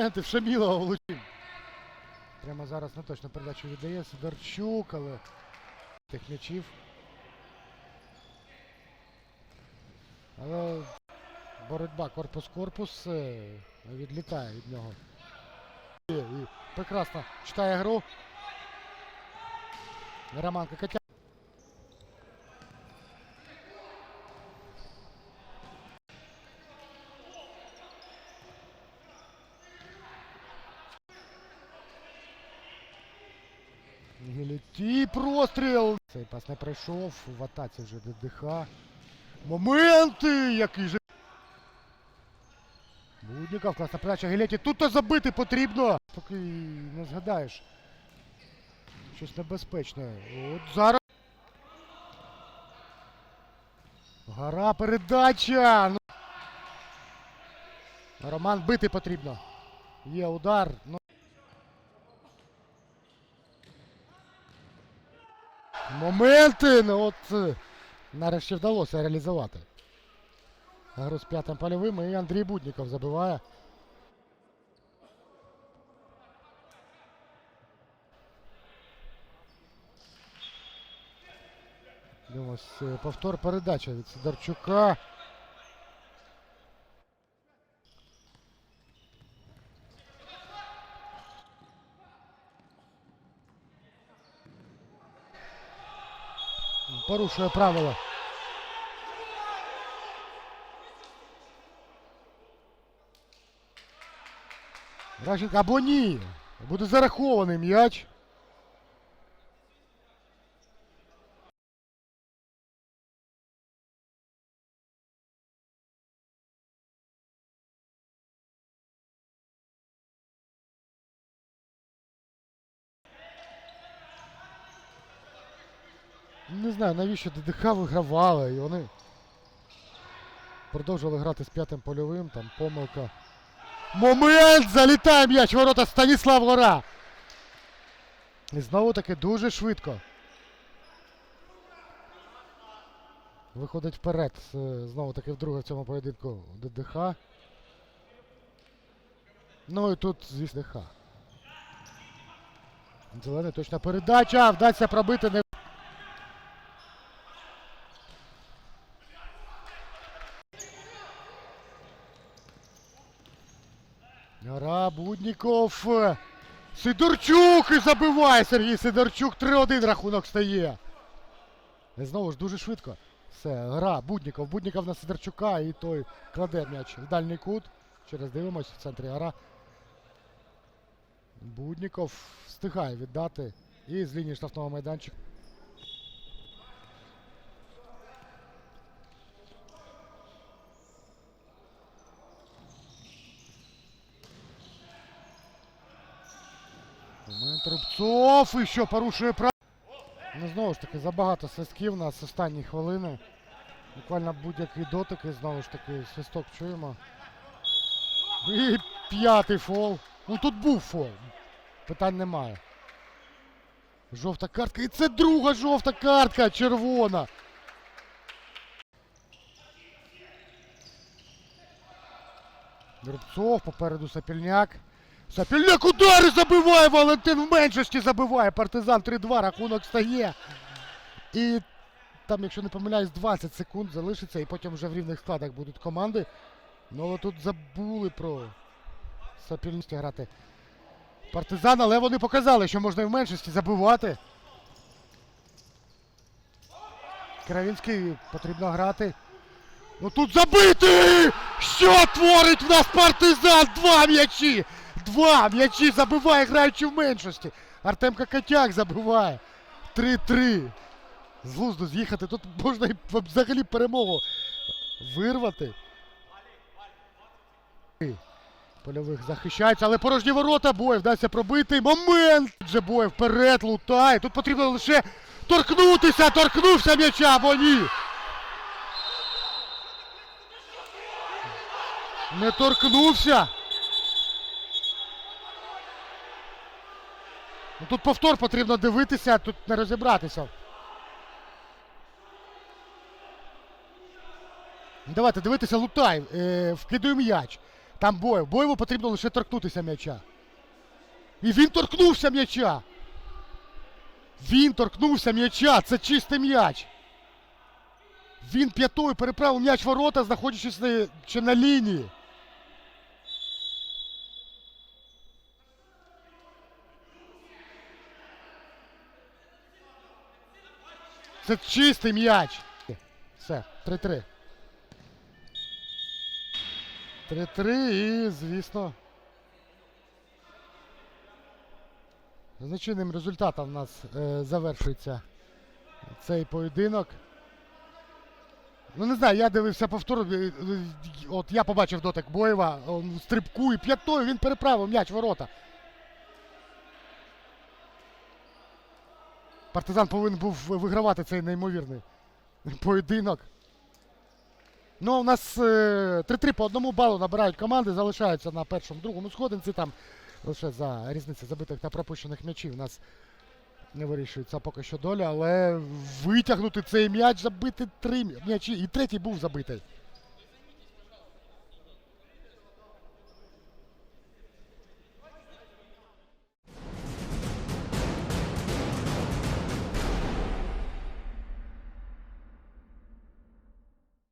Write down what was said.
Моменти в Шамілова влучив. Прямо зараз не точно передачу віддає Сидорчук, але тих м'ячів. Але боротьба корпус-корпус е, відлітає від нього. І, прекрасно читає гру. Роман Кокотя. Геліті простріл. Цей пас не пройшов. В атаці вже ДДХ. Моменти! Який же. Будніков, класна передача Гелеті. Тут то забити потрібно. Поки не згадаєш. Щось небезпечне. От зараз. Гора передача. Ну. Роман бити потрібно. Є удар. Моменти! Ну от е, нарешті вдалося реалізувати. Гру з п'ятим польовим і Андрій Будніков забиває. Дивимось, е, повтор передачі від Сидорчука. Порушує правила. Ращенко або ні. Буде зарахований м'яч. Не знаю, навіщо ДДХ вигравали, і вони продовжували грати з п'ятим польовим, там помилка. Момент! Залітає м'яч! Ворота Станіслав Гора! І знову таки дуже швидко. Виходить вперед. Знову таки вдруге в цьому поєдинку ДДХ. Ну і тут, звісно, ДДХ. Зелений точна передача. Вдасться пробити не. Гара Будніков. Сидорчук і забиває Сергій Сидорчук. 3-1 рахунок стає. І знову ж дуже швидко. Все, гра, Будніков. Будніков на Сидорчука і той кладе м'яч в дальній кут. Через дивимось в центрі гра. Будніков встигає віддати. І з лінії штрафного майданчика. Момент Рубцов і що порушує право. Ну знову ж таки забагато свистків нас останні хвилини. Буквально будь-який дотик і знову ж таки свисток чуємо. І п'ятий фол. Ну тут був фол. Питань немає. Жовта картка. І це друга жовта картка. Червона. Рубцов, попереду Сапільняк. Сапільняк удари забиває! Валентин в меншості забиває. Партизан 3-2, рахунок стає. І там, якщо не помиляюсь, 20 секунд залишиться, і потім вже в рівних складах будуть команди. Ну але тут забули про Сапільність грати. Партизан, але вони показали, що можна і в меншості забивати. Кравінський потрібно грати. Ну тут забити! Що творить в нас партизан? Два м'ячі! Два м'ячі забиває, граючи в меншості. Артем Кокотяк забиває. 3-3. З глузду з'їхати. Тут можна і взагалі перемогу вирвати. Польових захищається, але порожні ворота. Боєв вдасться пробити. Момент! Вже Боєв вперед лутає. Тут потрібно лише торкнутися. Торкнувся м'яча або ні. Не торкнувся. Ну, тут повтор потрібно дивитися, тут не розібратися. Давайте дивитися Лутай. Е, вкидує м'яч. Там Боєв. Боєву потрібно лише торкнутися м'яча. І він торкнувся м'яча. Він торкнувся м'яча. Це чистий м'яч. Він п'ятою переправив м'яч ворота, знаходячись на, чи на лінії. Це чистий м'яч. Все, 3-3. 3-3 і, звісно. Значним результатом у нас е, завершується цей поєдинок. Ну не знаю, я дивився повтор. е, е, От я побачив дотик Боєва, он в стрибку і п'ятою він переправив м'яч ворота. Партизан повинен був вигравати цей неймовірний поєдинок. Ну, у нас е, 3-3 по одному балу набирають команди, залишаються на першому, другому сходинці. Там лише за різниці забитих та пропущених м'ячів. У нас не вирішується поки що доля, але витягнути цей м'яч, забити три м'ячі. І третій був забитий.